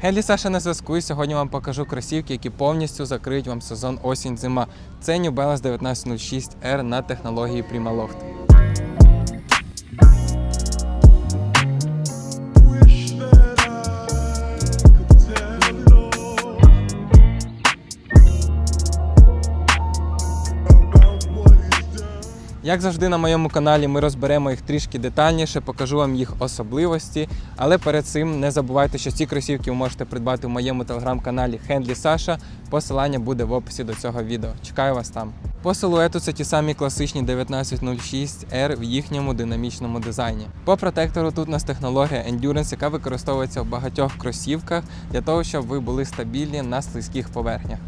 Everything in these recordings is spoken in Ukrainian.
Гелі Саша на зв'язку і сьогодні вам покажу кросівки, які повністю закриють вам сезон осінь-зима. Це New Balance 1906 R на технології Primaloft. Як завжди на моєму каналі ми розберемо їх трішки детальніше, покажу вам їх особливості. Але перед цим не забувайте, що ці кросівки ви можете придбати в моєму телеграм-каналі Хендлі Саша. Посилання буде в описі до цього відео. Чекаю вас там. По силуету це ті самі класичні 1906 R в їхньому динамічному дизайні. По протектору тут у нас технологія Endurance, яка використовується в багатьох кросівках для того, щоб ви були стабільні на слизьких поверхнях.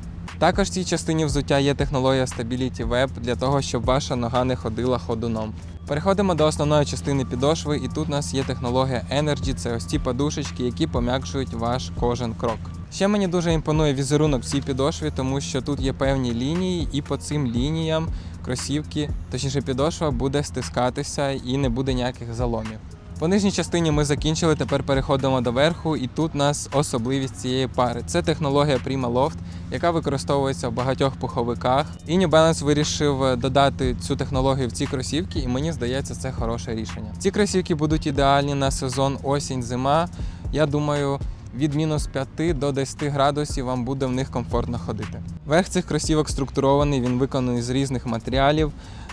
Також в цій частині взуття є технологія Stability Web для того, щоб ваша нога не ходила ходуном. Переходимо до основної частини підошви, і тут у нас є технологія Energy, це ось ті подушечки, які пом'якшують ваш кожен крок. Ще мені дуже імпонує візерунок в цій підошві, тому що тут є певні лінії, і по цим лініям кросівки, точніше підошва буде стискатися і не буде ніяких заломів. По нижній частині ми закінчили, тепер переходимо до верху, і тут нас особливість цієї пари. Це технологія Prima Loft, яка використовується в багатьох пуховиках. І New Balance вирішив додати цю технологію в ці кросівки, і мені здається, це хороше рішення. Ці кросівки будуть ідеальні на сезон осінь-зима. Я думаю. Від мінус 5 до 10 градусів вам буде в них комфортно ходити. Верх цих кросівок структурований, він виконаний з різних матеріалів.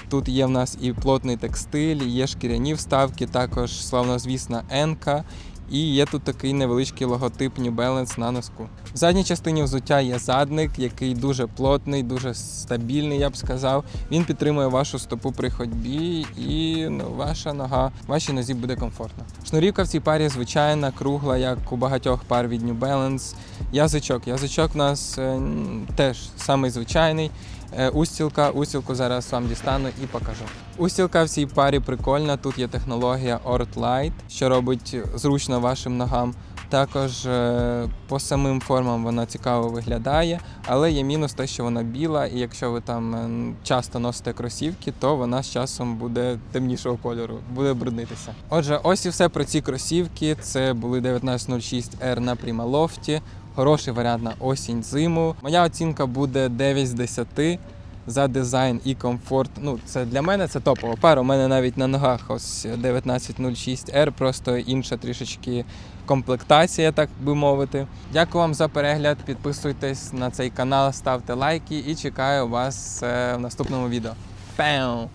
Тут є в нас і плотний текстиль, є шкіряні вставки, також славнозвісна енка. І є тут такий невеличкий логотип New Balance на носку. В задній частині взуття є задник, який дуже плотний, дуже стабільний, я б сказав. Він підтримує вашу стопу при ходьбі, і ну, ваша нога, вашій нозі буде комфортно. Шнурівка в цій парі звичайна, кругла, як у багатьох пар від New Balance. Язичок. Язичок у нас е, теж самий звичайний. Е, Устілка, устілку зараз вам дістану і покажу. Устілка в цій парі прикольна. Тут є технологія Ort що робить зручно вашим ногам. Також е, по самим формам вона цікаво виглядає, але є мінус те, що вона біла, і якщо ви там е, часто носите кросівки, то вона з часом буде темнішого кольору, буде бруднитися. Отже, ось і все про ці кросівки. Це були 1906 R на Primaloft. Хороший варіант на осінь-зиму. Моя оцінка буде 9 з 10 за дизайн і комфорт. Ну, це для мене це топова пара. У мене навіть на ногах ось 1906 R, просто інша трішечки комплектація, так би мовити. Дякую вам за перегляд. Підписуйтесь на цей канал, ставте лайки і чекаю вас е, в наступному відео. Пеу!